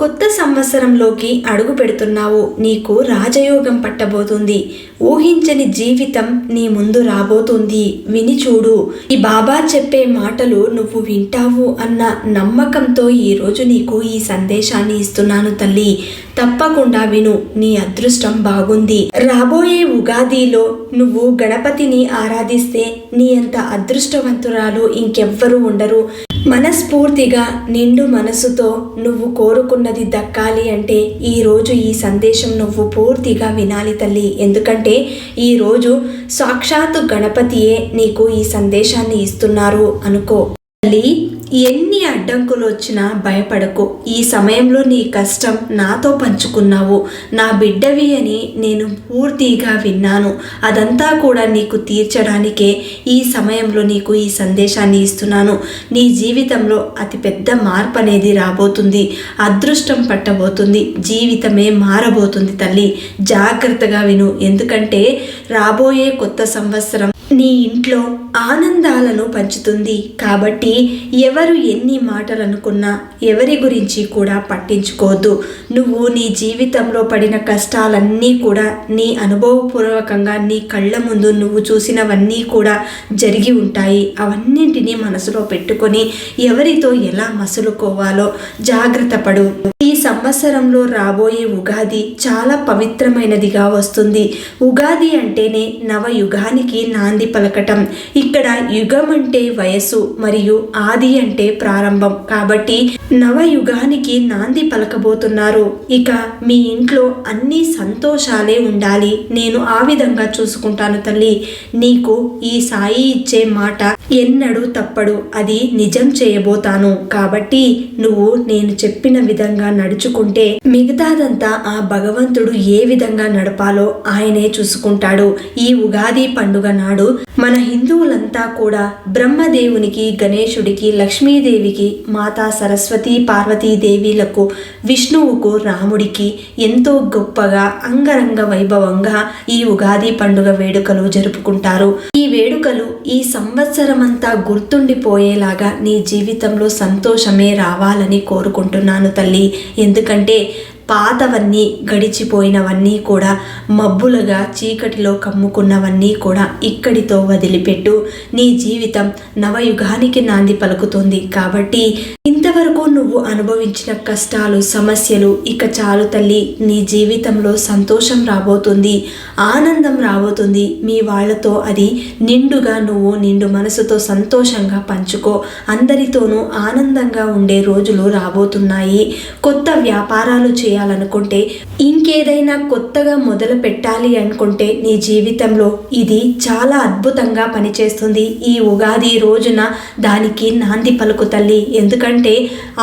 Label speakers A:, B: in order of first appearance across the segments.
A: కొత్త సంవత్సరంలోకి అడుగు పెడుతున్నావు. నీకు రాజయోగం పట్టబోతుంది. ఊహించని జీవితం నీ ముందు రాబోతుంది. విని చూడు. ఈ బాబా చెప్పే మాటలు నువ్వు వింటావు అన్న నమ్మకంతో ఈరోజు నీకు ఈ సందేశాన్ని ఇస్తున్నాను తల్లి. తప్పకుండా విను. నీ అదృష్టం బాగుంది. రాబోయే ఉగాదిలో నువ్వు గణపతిని ఆరాధిస్తే నీ అంత అదృష్టవంతురాలు ఇంకెవ్వరూ ఉండరు. మనస్ఫూర్తిగా నిండు మనసుతో నువ్వు కోరుకున్నది దక్కాలి అంటే ఈరోజు ఈ సందేశం నువ్వు పూర్తిగా వినాలి తల్లి. ఎందుకంటే ఈరోజు సాక్షాత్తు గణపతియే నీకు ఈ సందేశాన్ని ఇస్తున్నారు అనుకో. తల్లి ఎన్ని అడ్డంకులు వచ్చినా భయపడకు. ఈ సమయంలో నీ కష్టం నాతో పంచుకున్నావు. నా బిడ్డవి అని నేను పూర్తిగా విన్నాను. అదంతా కూడా నీకు తీర్చడానికే ఈ సమయంలో నీకు ఈ సందేశాన్ని ఇస్తున్నాను. నీ జీవితంలో అతిపెద్ద మార్పు అనేది రాబోతుంది. అదృష్టం పట్టబోతుంది. జీవితమే మారబోతుంది తల్లి. జాగ్రత్తగా విను. ఎందుకంటే రాబోయే కొత్త సంవత్సరం నీ ఇంట్లో ఆనందాలను పంచుతుంది. కాబట్టి ఎవరు ఎన్ని మాటలు అనుకున్నా ఎవరి గురించి కూడా పట్టించుకోవద్దు నువ్వు నీ జీవితంలో పడిన కష్టాలన్నీ కూడా నీ అనుభవపూర్వకంగా నీ కళ్ళ ముందు నువ్వు చూసినవన్నీ కూడా జరిగి ఉంటాయి. అవన్నింటినీ మనసులో పెట్టుకొని ఎవరితో ఎలా మసులుకోవాలో జాగ్రత్త పడు. ఈ సంవత్సరంలో రాబోయే ఉగాది చాలా పవిత్రమైనదిగా వస్తుంది. ఉగాది అంటేనే నవయుగానికి నాంది. పలకటం. ఇక్కడ యుగం అంటే వయస్సు మరియు ఆది అంటే ప్రారంభం. కాబట్టి నవయుగానికి నాంది పలకబోతున్నారు. ఇక మీ ఇంట్లో అన్ని సంతోషాలే ఉండాలి. నేను ఆ విధంగా చూసుకుంటాను తల్లి. నీకు ఈ సాయి ఇచ్చే మాట ఎన్నడూ తప్పడు. అది నిజం చేయబోతాను. కాబట్టి నువ్వు నేను చెప్పిన విధంగా నడుచుకుంటే మిగతాదంతా ఆ భగవంతుడు ఏ విధంగా నడపాలో ఆయనే చూసుకుంటాడు. ఈ ఉగాది పండుగ నాడు మన హిందువులంతా కూడా బ్రహ్మదేవునికి గణేశుడికి లక్ష్మీదేవికి మాతా సరస్వతి పార్వతీదేవిలకు విష్ణువుకు రాముడికి ఎంతో గొప్పగా అంగరంగ వైభవంగా ఈ ఉగాది పండుగ వేడుకలు జరుపుకుంటారు. ఈ వేడుకలు ఈ సంవత్సరమంతా గుర్తుండిపోయేలాగా నీ జీవితంలో సంతోషమే రావాలని కోరుకుంటున్నాను తల్లి. ఎందుకంటే పాతవన్నీ గడిచిపోయినవన్నీ కూడా మబ్బులుగా చీకటిలో కమ్ముకున్నవన్నీ కూడా ఇక్కడితో వదిలిపెట్టు. నీ జీవితం నవయుగానికి నాంది పలుకుతుంది కాబట్టి ఇంతవరకు నువ్వు అనుభవించిన కష్టాలు సమస్యలు ఇక చాలు తల్లి నీ జీవితంలో సంతోషం రాబోతుంది ఆనందం రాబోతుంది. మీ వాళ్ళతో అది నిండుగా నువ్వు నిండు మనసుతో సంతోషంగా పంచుకో. అందరితోనూ ఆనందంగా ఉండే రోజులు రాబోతున్నాయి. కొత్త వ్యాపారాలు చేయాలనుకుంటే ఇంకేదైనా కొత్తగా మొదలు పెట్టాలి అనుకుంటే నీ జీవితంలో ఇది చాలా అద్భుతంగా పనిచేస్తుంది. ఈ ఉగాది రోజున దానికి నాంది పలుకు తల్లి. ఎందుకంటే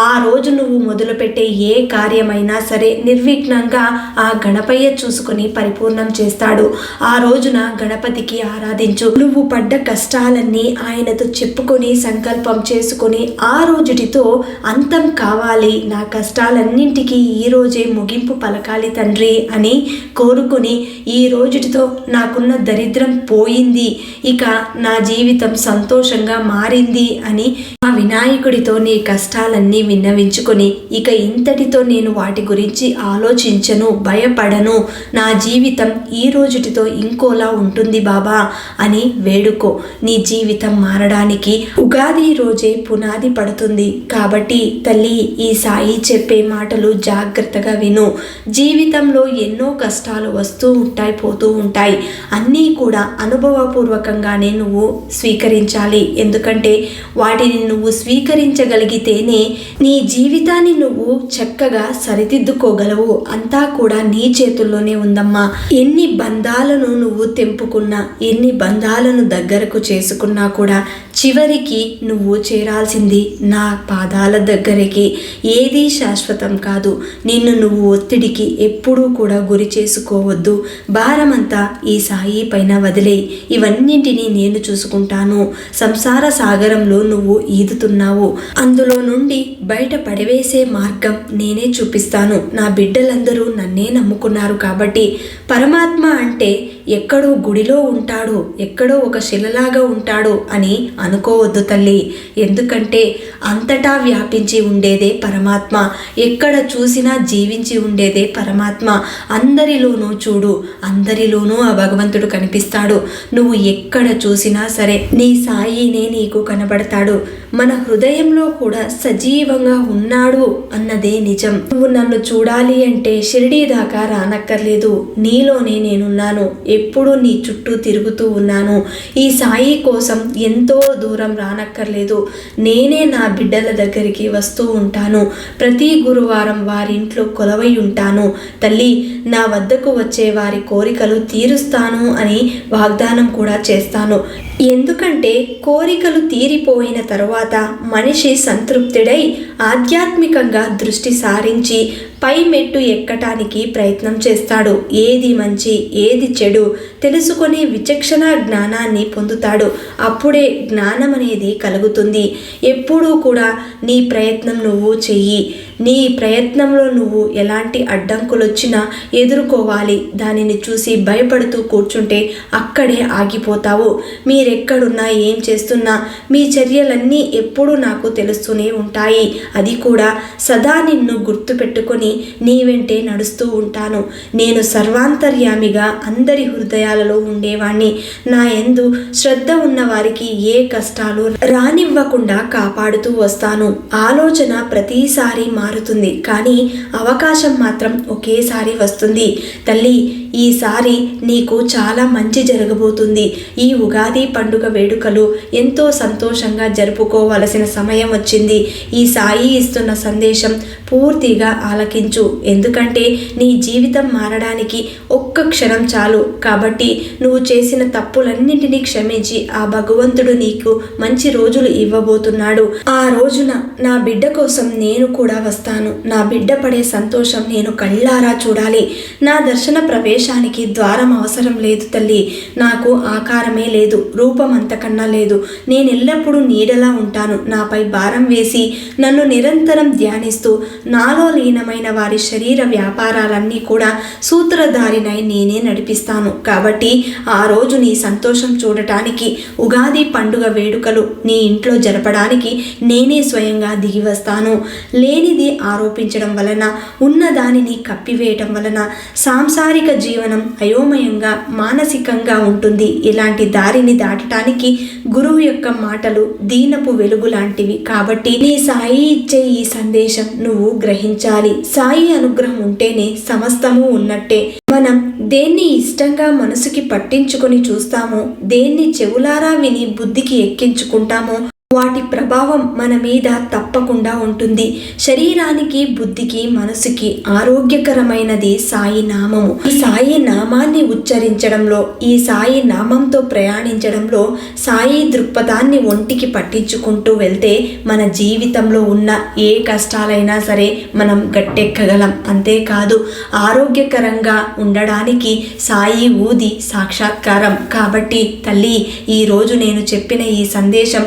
A: ఆ రోజు నువ్వు మొదలుపెట్టే ఏ కార్యమైనా సరే నిర్విఘ్నంగా ఆ గణపయ్య చూసుకుని పరిపూర్ణం చేస్తాడు. ఆ రోజున గణపతికి ఆరాధించు. నువ్వు పడ్డ కష్టాలన్నీ ఆయనతో చెప్పుకొని సంకల్పం చేసుకొని ఆ రోజుటితో అంతం కావాలి. నా కష్టాలన్నింటికీ ఈ రోజే ముగింపు పలకాలి తండ్రి అని కోరుకుని ఈ రోజుటితో నాకున్న దరిద్రం పోయింది. ఇక నా జీవితం సంతోషంగా మారింది అని వినాయకుడితో నీ కష్టాలన్నీ విన్నవించుకొని ఇక ఇంతటితో నేను వాటి గురించి ఆలోచించను భయపడను. నా జీవితం ఈ రోజుటితో ఇంకోలా ఉంటుంది బాబా అని వేడుకో. నీ జీవితం మారడానికి ఉగాది రోజే పునాది పడుతుంది కాబట్టి తల్లి ఈ సాయి చెప్పే మాటలు జాగ్రత్తగా విను. జీవితంలో ఎన్నో కష్టాలు వస్తూ ఉంటాయి పోతూ ఉంటాయి. అన్నీ కూడా అనుభవపూర్వకంగానే నువ్వు స్వీకరించాలి. ఎందుకంటే వాటిని నువ్వు నువ్వు స్వీకరించగలిగితేనే నీ జీవితాన్ని నువ్వు చక్కగా సరిదిద్దుకోగలవు. అంతా కూడా నీ చేతుల్లోనే ఉందమ్మా. ఎన్ని బంధాలను నువ్వు తెంపుకున్నా ఎన్ని బంధాలను దగ్గరకు చేసుకున్నా కూడా చివరికి నువ్వు చేరాల్సింది నా పాదాల దగ్గరికి. ఏదీ శాశ్వతం కాదు. నిన్ను నువ్వు ఒత్తిడికి ఎప్పుడూ కూడా గురి చేసుకోవద్దు. భారమంతా ఈ సాయి పైన వదిలే ఇవన్నింటినీ నేను చూసుకుంటాను. సంసార సాగరంలో నువ్వు ఈదు వెళుతున్నావు అందులో నుండి బయట పడివేసే మార్గం నేనే చూపిస్తాను. నా బిడ్డలందరూ నన్నే నమ్ముకున్నారు కాబట్టి పరమాత్మ అంటే ఎక్కడో గుడిలో ఉంటాడు ఎక్కడో ఒక శిలలాగా ఉంటాడు అని అనుకోవద్దు తల్లి. ఎందుకంటే అంతటా వ్యాపించి ఉండేదే పరమాత్మ. ఎక్కడ చూసినా జీవించి ఉండేదే పరమాత్మ. అందరిలోనూ చూడు అందరిలోనూ ఆ భగవంతుడు కనిపిస్తాడు. నువ్వు ఎక్కడ చూసినా సరే నీ సాయినే నీకు కనబడతాడు. మన హృదయంలో కూడా సజీవంగా ఉన్నాడు అన్నదే నిజం. నువ్వు నన్ను చూడాలి అంటే షిరిడీ దాకా రానక్కర్లేదు. నీలోనే నేనున్నాను. ఎప్పుడూ నీ చుట్టూ తిరుగుతూ ఉన్నాను. ఈ సాయి కోసం ఎంతో దూరం రానక్కర్లేదు. నేనే నా బిడ్డల దగ్గరికి వస్తూ ఉంటాను. ప్రతి గురువారం వారింట్లో కొలవై ఉంటాను. తల్లి నా వద్దకు వచ్చే వారి కోరికలు తీరుస్తాను అని వాగ్దానం కూడా చేస్తాను. ఎందుకంటే కోరికలు తీరిపోయిన తరువాత మనిషి సంతృప్తుడై ఆధ్యాత్మికంగా దృష్టి సారించి పై మెట్టు ఎక్కటానికి ప్రయత్నం చేస్తాడు. ఏది మంచి ఏది చెడు తెలుసుకొని విచక్షణ జ్ఞానాన్ని పొందుతాడు. అప్పుడే జ్ఞానం అనేది కలుగుతుంది. ఎప్పుడూ కూడా నీ ప్రయత్నం నువ్వు చెయ్యి. నీ ప్రయత్నంలో నువ్వు ఎలాంటి అడ్డంకులు వచ్చినా ఎదుర్కోవాలి. దానిని చూసి భయపడుతూ కూర్చుంటే అక్కడే ఆగిపోతావు. మీరెక్కడున్నా ఏం చేస్తున్నా మీ చర్యలన్నీ ఎప్పుడూ నాకు తెలుస్తూనే ఉంటాయి. అది కూడా సదా నిన్ను గుర్తుపెట్టుకొని నీ వెంటే నడుస్తూ ఉంటాను. నేను సర్వాంతర్యామిగా అందరి హృదయ విషయాలలో ఉండేవాణ్ణి. నా ఎందు శ్రద్ధ ఉన్న వారికి ఏ కష్టాలు రానివ్వకుండా కాపాడుతూ వస్తాను. ఆలోచన ప్రతిసారి మారుతుంది కానీ అవకాశం మాత్రం ఒకేసారి వస్తుంది. తల్లి ఈసారి నీకు చాలా మంచి జరగబోతుంది. ఈ ఉగాది పండుగ వేడుకలు ఎంతో సంతోషంగా జరుపుకోవలసిన సమయం వచ్చింది. ఈ సాయి ఇస్తున్న సందేశం పూర్తిగా ఆలకించు. ఎందుకంటే నీ జీవితం మారడానికి ఒక్క క్షణం చాలు. కాబట్టి నువ్వు చేసిన తప్పులన్నింటినీ క్షమించి ఆ భగవంతుడు నీకు మంచి రోజులు ఇవ్వబోతున్నాడు. ఆ రోజున నా బిడ్డ కోసం నేను కూడా వస్తాను. నా బిడ్డ పడే సంతోషం నేను కళ్ళారా చూడాలి. నా దర్శన ప్రవేశ ప్రవేశానికి ద్వారం అవసరం లేదు తల్లి. నాకు ఆకారమే లేదు రూపం అంతకన్నా లేదు. నేను ఎల్లప్పుడూ నీడలా ఉంటాను. నాపై భారం వేసి నన్ను నిరంతరం ధ్యానిస్తూ నాలో లీనమైన వారి శరీర వ్యాపారాలన్నీ కూడా సూత్రధారినై నేనే నడిపిస్తాను. కాబట్టి ఆ రోజు నీ సంతోషం చూడటానికి ఉగాది పండుగ వేడుకలు నీ ఇంట్లో జరపడానికి నేనే స్వయంగా దిగి వస్తాను లేనిది ఆరోపించడం వలన ఉన్న దానిని కప్పివేయటం వలన సాంసారిక జీవనం అయోమయంగా మానసికంగా ఉంటుంది. ఇలాంటి దారిని దాటటానికి గురువు యొక్క మాటలు దీనపు వెలుగు లాంటివి. కాబట్టి నీ సాయి ఇచ్చే ఈ సందేశం నువ్వు గ్రహించాలి. సాయి అనుగ్రహం ఉంటేనే సమస్తము ఉన్నట్టే. మనం దేన్ని ఇష్టంగా మనసుకి పట్టించుకొని చూస్తామో దేన్ని చెవులారా విని బుద్ధికి ఎక్కించుకుంటామో వాటి ప్రభావం మన మీద తప్పకుండా ఉంటుంది. శరీరానికి బుద్ధికి మనసుకి ఆరోగ్యకరమైనది సాయి నామము. ఈ సాయి నామాన్ని ఉచ్చరించడంలో ఈ సాయి నామంతో ప్రయాణించడంలో సాయి దృక్పథాన్ని ఒంటికి పట్టించుకుంటూ వెళ్తే మన జీవితంలో ఉన్న ఏ కష్టాలైనా సరే మనం గట్టెక్కగలం. అంతేకాదు ఆరోగ్యకరంగా ఉండడానికి సాయి ఊది సాక్షాత్కారం. కాబట్టి తల్లి ఈ రోజు నేను చెప్పిన ఈ సందేశం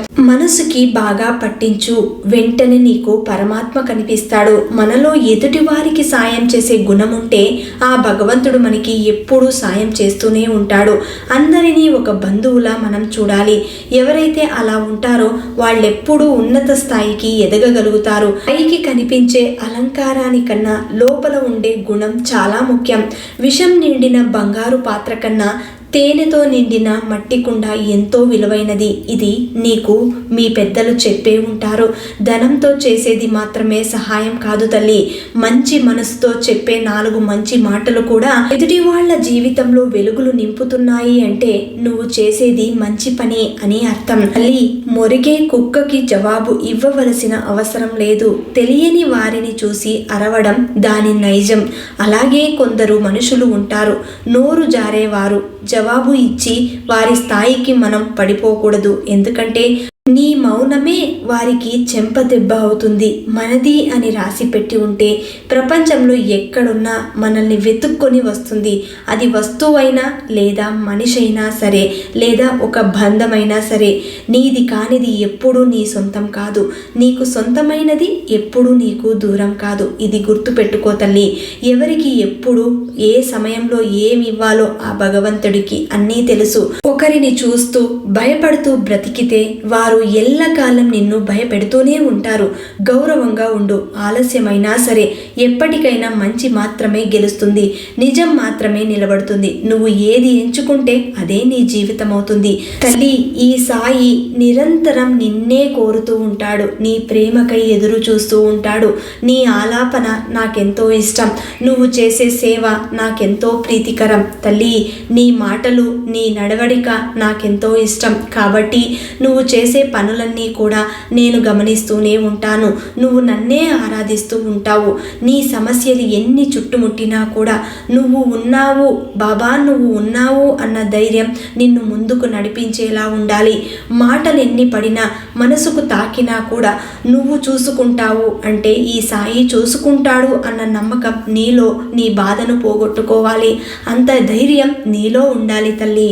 A: మనసుకి బాగా పట్టించు. వెంటనే నీకు పరమాత్మ కనిపిస్తాడు. మనలో ఎదుటి వారికి సాయం చేసే గుణం ఉంటే ఆ భగవంతుడు మనకి ఎప్పుడూ సాయం చేస్తూనే ఉంటాడు. అందరినీ ఒక బంధువులా మనం చూడాలి. ఎవరైతే అలా ఉంటారో వాళ్ళెప్పుడూ ఉన్నత స్థాయికి ఎదగగలుగుతారు. పైకి కనిపించే అలంకారానికన్నా లోపల ఉండే గుణం చాలా ముఖ్యం. విషం నిండిన బంగారు పాత్ర కన్నా తేనెతో నిండిన మట్టి కుండ ఎంతో విలువైనది. ఇది నీకు మీ పెద్దలు చెప్పే ఉంటారు. ధనంతో చేసేది మాత్రమే సహాయం కాదు తల్లి. మంచి మనసుతో చెప్పే నాలుగు మంచి మాటలు కూడా ఎదుటి వాళ్ళ జీవితంలో వెలుగులు నింపుతున్నాయి అంటే నువ్వు చేసేది మంచి పని అని అర్థం. తల్లి మొరిగే కుక్కకి జవాబు ఇవ్వవలసిన అవసరం లేదు. తెలియని వారిని చూసి అరవడం దాని నైజం. అలాగే కొందరు మనుషులు ఉంటారు. నోరు జారేవారు. జవాబు ఇచ్చి వారి స్థాయికి మనం పడిపోకూడదు. ఎందుకంటే నీ మౌనమే వారికి చెంపదెబ్బ అవుతుంది. మనది అని రాసి పెట్టి ఉంటే ప్రపంచంలో ఎక్కడున్నా మనల్ని వెతుక్కొని వస్తుంది. అది వస్తువైనా లేదా మనిషి అయినా సరే లేదా ఒక బంధమైనా సరే నీది కానిది ఎప్పుడూ నీ సొంతం కాదు. నీకు సొంతమైనది ఎప్పుడూ నీకు దూరం కాదు. ఇది గుర్తుపెట్టుకో తల్లి. ఎవరికి ఎప్పుడు ఏ సమయంలో ఏమి ఇవ్వాలో ఆ భగవంతుడికి అన్నీ తెలుసు. ఒకరిని చూస్తూ భయపడుతూ బ్రతికితే వారు ఎల్లకాలం నిన్ను భయపెడుతూనే ఉంటారు. గౌరవంగా ఉండు. ఆలస్యమైనా సరే ఎప్పటికైనా మంచి మాత్రమే గెలుస్తుంది. నిజం మాత్రమే నిలబడుతుంది. నువ్వు ఏది ఎంచుకుంటే అదే నీ జీవితం అవుతుంది తల్లి ఈ సాయి నిరంతరం నిన్నే కోరుతూ ఉంటాడు. నీ ప్రేమకై ఎదురు చూస్తూ ఉంటాడు. నీ ఆలాపన నాకెంతో ఇష్టం. నువ్వు చేసే సేవ నాకెంతో ప్రీతికరం. తల్లి నీ మాటలు నీ నడవడిక నాకెంతో ఇష్టం. కాబట్టి నువ్వు చేసే పనులన్నీ కూడా నేను గమనిస్తూనే ఉంటాను. నువ్వు నన్నే ఆరాధిస్తూ ఉంటావు. నీ సమస్యలు ఎన్ని చుట్టుముట్టినా కూడా నువ్వు ఉన్నావు బాబా నువ్వు ఉన్నావు అన్న ధైర్యం నిన్ను ముందుకు నడిపించేలా ఉండాలి. మాటలు ఎన్ని పడినా మనసుకు తాకినా కూడా నువ్వు చూసుకుంటావు అంటే ఈ సాయి చూసుకుంటాడు అన్న నమ్మకం నీలో నీ బాధను పోగొట్టుకోవాలి. అంత ధైర్యం నీలో ఉండాలి తల్లి.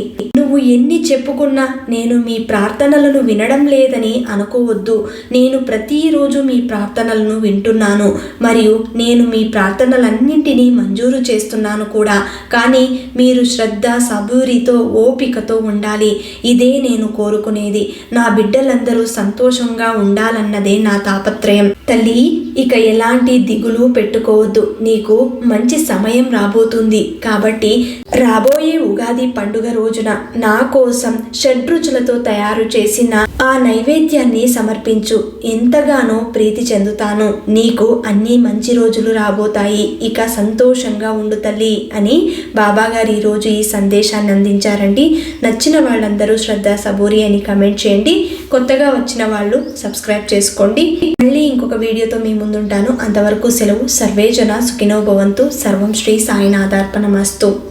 A: నువ్వు ఎన్ని చెప్పుకున్నా నేను మీ ప్రార్థనలను వినడం లేదని అనుకోవద్దు. నేను ప్రతిరోజు మీ ప్రార్థనలను వింటున్నాను. మరియు నేను మీ ప్రార్థనలన్నింటినీ మంజూరు చేస్తున్నాను కూడా. కానీ మీరు శ్రద్ధ సబూరితో ఓపికతో ఉండాలి. ఇదే నేను కోరుకునేది. నా బిడ్డలందరూ సంతోషంగా ఉండాలన్నదే నా తాపత్రయం. తల్లి ఇక ఎలాంటి దిగులు పెట్టుకోవద్దు. నీకు మంచి సమయం రాబోతుంది. కాబట్టి రాబోయే ఉగాది పండుగ రోజున నా కోసం షడ్రుచులతో తయారు చేసిన ఆ నైవేద్యాన్ని సమర్పించు. ఎంతగానో ప్రీతి చెందుతాను. నీకు అన్ని మంచి రోజులు రాబోతాయి. ఇక సంతోషంగా ఉండు తల్లి అని బాబాగారు ఈరోజు ఈ సందేశాన్ని అందించారండి. నచ్చిన వాళ్ళందరూ శ్రద్ధ సబూరి అని కమెంట్ చేయండి. కొత్తగా వచ్చిన వాళ్ళు సబ్స్క్రైబ్ చేసుకోండి. మళ్ళీ ఇంకొక వీడియోతో మీ ముందుంటాను. అంతవరకు సెలవు. సర్వేజన సుఖినో భవంతు. సర్వం శ్రీ సాయినాథార్పణమస్తు.